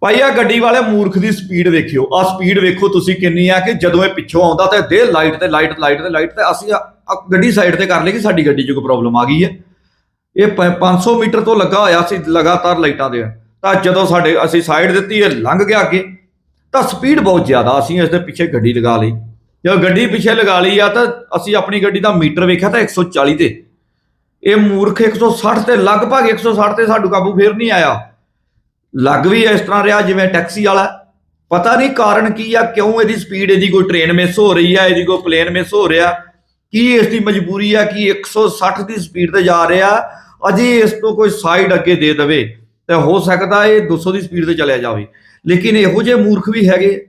ਭਾਈ ਆ ਗੱਡੀ ਵਾਲੇ ਮੂਰਖ ਦੀ ਸਪੀਡ ਵੇਖਿਓ। ਆ ਸਪੀਡ ਵੇਖੋ ਤੁਸੀਂ ਕਿੰਨੀ ਆ ਕਿ ਜਦੋਂ ਇਹ ਪਿੱਛੋਂ ਆਉਂਦਾ ਤੇ ਦੇ ਲਾਈਟ ਤੇ ਲਾਈਟ ਲਾਈਟ ਤੇ ਲਾਈਟ ਤੇ ਅਸੀਂ ਗੱਡੀ ਸਾਈਡ ਤੇ ਕਰ ਲਈ ਕਿ ਸਾਡੀ ਗੱਡੀ 'ਚ ਕੋਈ ਪ੍ਰੋਬਲਮ ਆ ਗਈ ਹੈ। ਇਹ ਪ- 500 ਮੀਟਰ ਤੋਂ ਲੱਗਾ ਹੋਇਆ ਸੀ, ਲਗਾਤਾਰ ਲਾਈਟਾਂ ਦੇ। ਤਾਂ ਜਦੋਂ ਸਾਡੇ ਅਸੀਂ ਸਾਈਡ ਦਿੱਤੀ, ਇਹ ਲੰਘ ਗਿਆ ਅੱਗੇ। ਤਾਂ ਸਪੀਡ ਬਹੁਤ ਜ਼ਿਆਦਾ ਅਸੀਂ ਇਸ ਦੇ ਪਿੱਛੇ ਗੱਡੀ ਲਗਾ ਲਈ। ਜਦੋਂ ਗੱਡੀ ਪਿੱਛੇ ਲਗਾ ਲਈ ਆ ਤਾਂ ਅਸੀਂ ਆਪਣੀ ਗੱਡੀ ਦਾ ਮੀਟਰ ਵੇਖਿਆ ਤਾਂ 140 ਤੇ। ਇਹ ਮੂਰਖ 160 ਤੇ, ਲਗਭਗ 160 ਤੇ ਸਾਡੂ ਕਾਬੂ ਫੇਰ ਨਹੀਂ ਆਇਆ। ਲੱਗ ਵੀ ਇਸ ਤਰ੍ਹਾਂ ਰਿਹਾ ਜਿਵੇਂ ਟੈਕਸੀ ਵਾਲਾ। ਪਤਾ ਨਹੀਂ ਕਾਰਨ ਕੀ ਆ, ਕਿਉਂ ਇਹਦੀ ਸਪੀਡ ਇਹਦੀ ਕੋਈ ਟ੍ਰੇਨ ਮਿਸ ਹੋ ਰਹੀ ਆ, ਇਹਦੀ ਕੋਈ ਪਲੇਨ ਮਿਸ ਹੋ ਰਿਹਾ, ਕੀ ਇਸ ਦੀ ਮਜਬੂਰੀ ਆ ਕਿ 160 ਦੀ ਸਪੀਡ ਤੇ ਜਾ ਰਿਹਾ, ਅਜੇ ਇਸ ਤੋਂ ਕੋਈ ਸਾਈਡ ਅੱਗੇ ਦੇ ਦੇਵੇ, ਤੇ ਹੋ ਸਕਦਾ ਇਹ 200 ਦੀ ਸਪੀਡ ਤੇ ਚਲਿਆ ਜਾਵੇ। ਲੇਕਿਨ ਇਹੋ ਜਿਹੇ ਮੂਰਖ ਵੀ ਹੈਗੇ।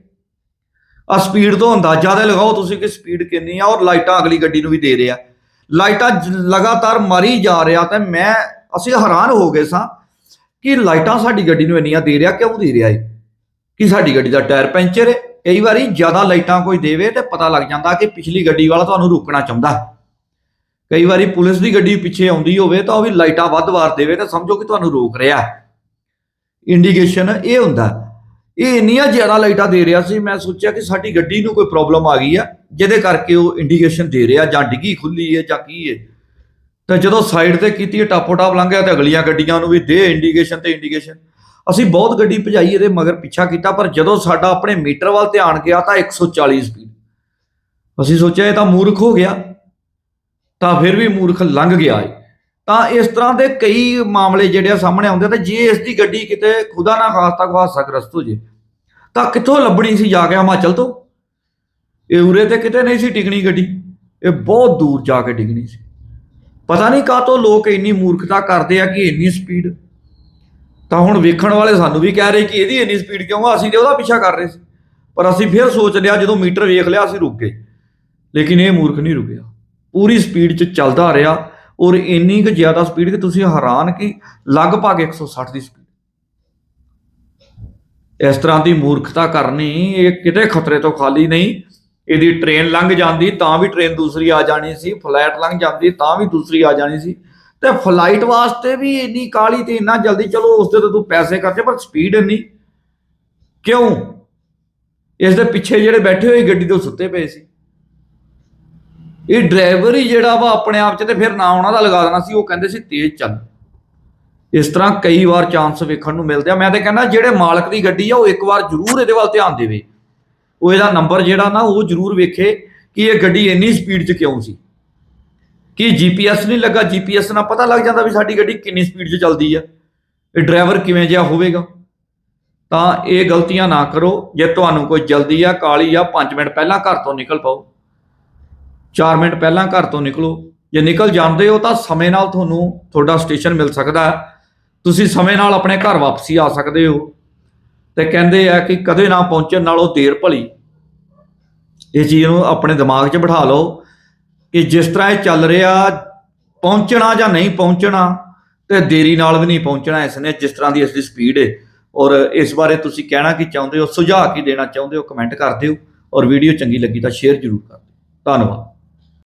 ਆ ਸਪੀਡ ਤੋਂ ਅੰਦਾਜ਼ਾ ਤੇ ਲਗਾਓ ਤੁਸੀਂ ਕਿ ਸਪੀਡ ਕਿੰਨੀ ਆ, ਔਰ ਲਾਈਟਾਂ ਅਗਲੀ ਗੱਡੀ ਨੂੰ ਵੀ ਦੇ ਰਿਹਾ। ਲਾਈਟਾਂ ਲਗਾਤਾਰ ਮਾਰੀ ਜਾ ਰਿਹਾ, ਤੇ ਮੈਂ, ਅਸੀਂ ਹੈਰਾਨ ਹੋ ਗਏ ਸਾਂ ਕਿ ਲਾਈਟਾਂ ਸਾਡੀ ਗੱਡੀ ਨੂੰ ਇੰਨੀਆਂ ਦੇ ਰਿਹਾ, ਕਿਉਂ ਦੇ ਰਿਹਾ ਏ ਕਿ ਸਾਡੀ ਗੱਡੀ ਦਾ ਟਾਇਰ ਪੈਂਚਰ ਹੈ। ਕਈ ਵਾਰੀ ਜ਼ਿਆਦਾ ਲਾਈਟਾਂ ਕੋਈ ਦੇਵੇ ਤੇ ਪਤਾ ਲੱਗ ਜਾਂਦਾ ਕਿ ਪਿਛਲੀ ਗੱਡੀ ਵਾਲਾ ਤੁਹਾਨੂੰ ਰੋਕਣਾ ਚਾਹੁੰਦਾ। ਕਈ ਵਾਰੀ ਪੁਲਿਸ ਦੀ ਗੱਡੀ ਪਿੱਛੇ ਆਉਂਦੀ ਹੋਵੇ ਤਾਂ ਉਹ ਵੀ ਲਾਈਟਾਂ ਵੱਧ ਵਾਰ ਦੇਵੇ ਤਾਂ ਸਮਝੋ ਕਿ ਤੁਹਾਨੂੰ ਰੋਕ ਰਿਹਾ ਇੰਡੀਕੇਸ਼ਨ ਇਹ ਹੁੰਦਾ। ਇਹ ਇੰਨੀਆਂ ਜ਼ਿਆਦਾ ਲਾਈਟਾਂ ਦੇ ਰਿਹਾ ਸੀ, ਮੈਂ ਸੋਚਿਆ ਕਿ ਸਾਡੀ ਗੱਡੀ ਨੂੰ ਕੋਈ ਪ੍ਰੋਬਲਮ ਆ ਗਈ ਆ, ਜਿਹਦੇ ਕਰਕੇ ਉਹ ਇੰਡੀਕੇਸ਼ਨ ਦੇ ਰਿਹਾ ਜਾਂ ਡਿੱਗੀ ਖੁੱਲੀ ਹੈ ਜਾਂ ਕੀ ਹੈ। ਤਾਂ ਜਦੋਂ ਸਾਈਡ ਤੇ ਕੀਤੀ ਟਾਪੋ ਟਾਪ ਲੰਘਿਆ ਤੇ ਅਗਲੀਆਂ ਗੱਡੀਆਂ ਨੂੰ ਵੀ ਦੇ ਇੰਡੀਕੇਸ਼ਨ ਤੇ ਇੰਡੀਕੇਸ਼ਨ ਅਸੀਂ ਬਹੁਤ ਗੱਡੀ ਭਜਾਈ ਇਹਦੇ ਮਗਰ ਪਿੱਛਾ ਕੀਤਾ, ਪਰ ਜਦੋਂ ਸਾਡਾ ਆਪਣੇ ਮੀਟਰ ਵੱਲ ਧਿਆਨ ਗਿਆ ਤਾਂ 140 ਸਪੀਡ ਅਸੀਂ ਸੋਚਿਆ ਇਹ ਤਾਂ ਮੂਰਖ ਹੋ ਗਿਆ, ਤਾਂ ਫਿਰ ਵੀ ਮੂਰਖ ਲੰਘ ਗਿਆ ਏ ਤਾਂ ਇਸ ਤਰ੍ਹਾਂ ਦੇ ਕਈ ਮਾਮਲੇ ਜਿਹੜੇ ਆ ਸਾਹਮਣੇ ਆਉਂਦੇ ਤੇ ਜੇ ਇਸ ਦੀ ਗੱਡੀ ਕਿਤੇ ਖੁਦਾ ਨਾ ਖਾਸਤਾ ਕੋਈ ਹਾਦਸਾਗ੍ਰਸਤ ਹੋ ਜੇ, ਤਾਂ ਕਿੱਥੋਂ ਲੱਭਣੀ ਸੀ ਜਾ ਕੇ ਹਿਮਾਚਲ ਤੋਂ? ਇਹ ਉਰੇ ਤੇ ਕਿਤੇ ਨਹੀਂ ਸੀ ਟਿਕਣੀ ਗੱਡੀ, ਇਹ ਬਹੁਤ ਦੂਰ ਜਾ ਕੇ ਡਿੱਗਣੀ ਸੀ। ਪਤਾ ਨਹੀਂ ਕਾਹਤੋਂ ਲੋਕ ਇੰਨੀ ਮੂਰਖਤਾ ਕਰਦੇ ਆ ਕਿ ਇੰਨੀ ਸਪੀਡ ਤਾਂ ਹੁਣ ਵੇਖਣ ਵਾਲੇ ਸਾਨੂੰ ਵੀ ਕਹਿ ਰਹੇ ਕਿ ਇਹਦੀ ਇੰਨੀ ਸਪੀਡ ਕਿਉਂ ਆ? ਅਸੀਂ ਤੇ ਉਹਦਾ ਪਿੱਛਾ ਕਰ ਰਹੇ ਸੀ। ਪਰ ਅਸੀਂ ਫਿਰ ਸੋਚ ਲਿਆ, ਜਦੋਂ ਮੀਟਰ ਵੇਖ ਲਿਆ, ਅਸੀਂ ਰੁਕ ਗਏ। ਲੇਕਿਨ ਇਹ ਮੂਰਖ ਨਹੀਂ ਰੁਕਿਆ। ਪੂਰੀ ਸਪੀਡ 'ਚ ਚੱਲਦਾ ਰਿਹਾ ਔਰ ਇੰਨੀ ਕੁ ਜ਼ਿਆਦਾ ਸਪੀਡ ਕਿ ਤੁਸੀਂ ਹੈਰਾਨ ਕਿ ਲਗਭਗ 160 ਦੀ ਸਪੀਡ ਇਸ ਤਰ੍ਹਾਂ ਦੀ ਮੂਰਖਤਾ ਕਰਨੀ ਇਹ ਕਿਤੇ ਖਤਰੇ ਤੋਂ ਖਾਲੀ ਨਹੀਂ। ਇਹਦੀ ਟ੍ਰੇਨ ਲੰਘ ਜਾਂਦੀ, ਤਾਂ ਵੀ ਟ੍ਰੇਨ ਦੂਸਰੀ ਆ ਜਾਣੀ ਸੀ ਫਲਾਈਟ ਲੰਘ ਜਾਂਦੀ, ਤਾਂ ਵੀ ਦੂਸਰੀ ਆ ਜਾਣੀ ਸੀ। ਤੇ ਫਲਾਈਟ ਵਾਸਤੇ ਵੀ ਇੰਨੀ ਕਾਲੀ ਤੇ ਇੰਨਾ ਜਲਦੀ, ਚਲੋ ਉਸ ਦੇ ਤੇ ਤੂੰ ਪੈਸੇ ਖਰਚੇ, ਪਰ ਸਪੀਡ ਇੰਨੀ। ਕਿਉਂ? ਇਸ ਦੇ ਪਿੱਛੇ ਜਿਹੜੇ ਬੈਠੇ ਹੋਏ ਗੱਡੀ ਤੋਂ ਸੁੱਤੇ ਪਏ ਸੀ। ਇਹ ਡਰਾਈਵਰ ਹੀ ਜਿਹੜਾ ਵਾ ਆਪਣੇ ਆਪ 'ਚ ਤੇ ਫਿਰ ਨਾ ਉਹਨਾਂ ਦਾ ਲਗਾ ਦੇਣਾ ਸੀ, ਉਹ ਕਹਿੰਦੇ ਸੀ, ਤੇਜ਼ ਚੱਲ। ਇਸ ਤਰ੍ਹਾਂ ਕਈ ਵਾਰ ਚਾਂਸ ਵੇਖਣ ਨੂੰ ਮਿਲਦੇ ਆ। ਮੈਂ ਤਾਂ ਕਹਿੰਦਾ, ਜਿਹੜੇ ਮਾਲਕ ਦੀ ਗੱਡੀ ਆ, ਉਹ ਇੱਕ ਵਾਰ ਜ਼ਰੂਰ ਇਹਦੇ ਵੱਲ ਧਿਆਨ ਦੇਵੇ। ਉਹ ਇਹਦਾ ਨੰਬਰ ਜਿਹੜਾ ਨਾ ਉਹ ਜ਼ਰੂਰ ਵੇਖੇ ਕਿ ਇਹ ਗੱਡੀ ਇੰਨੀ ਸਪੀਡ 'ਚ ਕਿਉਂ ਸੀ। ਕਿ ਜੀਪੀਐਸ ਨਹੀਂ ਲੱਗਾ ਜੀਪੀਐਸ ਨਾਲ ਪਤਾ ਲੱਗ ਜਾਂਦਾ ਵੀ ਸਾਡੀ ਗੱਡੀ ਕਿੰਨੀ ਸਪੀਡ 'ਚ ਚੱਲਦੀ ਆ। ਇਹ ਡਰਾਈਵਰ ਕਿਵੇਂ ਜਿਹਾ ਹੋਵੇਗਾ। ਤਾਂ ਇਹ ਗਲਤੀਆਂ ਨਾ ਕਰੋ, ਜੇ ਤੁਹਾਨੂੰ ਕੋਈ ਜਲਦੀ ਆ ਕਾਲੀ ਆ 5 ਮਿੰਟ ਪਹਿਲਾਂ ਘਰ ਤੋਂ ਨਿਕਲ ਪਾਓ। 4 ਮਿੰਟ ਪਹਿਲਾਂ ਘਰ ਤੋਂ ਨਿਕਲੋ। ਜੇ ਨਿਕਲ ਜਾਂਦੇ ਹੋ ਤਾਂ ਸਮੇਂ ਨਾਲ ਤੁਹਾਨੂੰ ਤੁਹਾਡਾ ਸਟੇਸ਼ਨ ਮਿਲ ਸਕਦਾ। ਤੁਸੀਂ ਸਮੇਂ ਨਾਲ ਆਪਣੇ ਘਰ ਵਾਪਸੀ ਆ ਸਕਦੇ ਹੋ। ਤੇ ਕਹਿੰਦੇ ਆ ਕਿ ਕਦੇ ਨਾ ਪਹੁੰਚਣ ਨਾਲੋਂ ਦੇਰ ਭਲੀ। ਇਹ ਚੀਜ਼ ਨੂੰ ਆਪਣੇ ਦਿਮਾਗ 'ਚ ਬਿਠਾ ਲਓ ਕਿ ਜਿਸ ਤਰ੍ਹਾਂ ਇਹ ਚੱਲ ਰਿਹਾ, ਪਹੁੰਚਣਾ ਜਾਂ ਨਹੀਂ ਪਹੁੰਚਣਾ ਤੇ ਦੇਰੀ ਨਾਲ ਵੀ ਨਹੀਂ ਪਹੁੰਚਣਾ ਇਸ ਨੇ, ਜਿਸ ਤਰ੍ਹਾਂ ਦੀ ਇਸ ਦੀ ਸਪੀਡ ਹੈ ਔਰ ਇਸ ਬਾਰੇ ਤੁਸੀਂ ਕਹਿਣਾ ਕੀ ਚਾਹੁੰਦੇ ਹੋ, ਸੁਝਾਅ ਕੀ ਦੇਣਾ ਚਾਹੁੰਦੇ ਹੋ ਕਮੈਂਟ ਕਰ ਦਿਓ। ਔਰ ਵੀਡੀਓ ਚੰਗੀ ਲੱਗੀ ਤਾਂ ਸ਼ੇਅਰ ਜ਼ਰੂਰ ਕਰ ਦਿਓ। ਧੰਨਵਾਦ।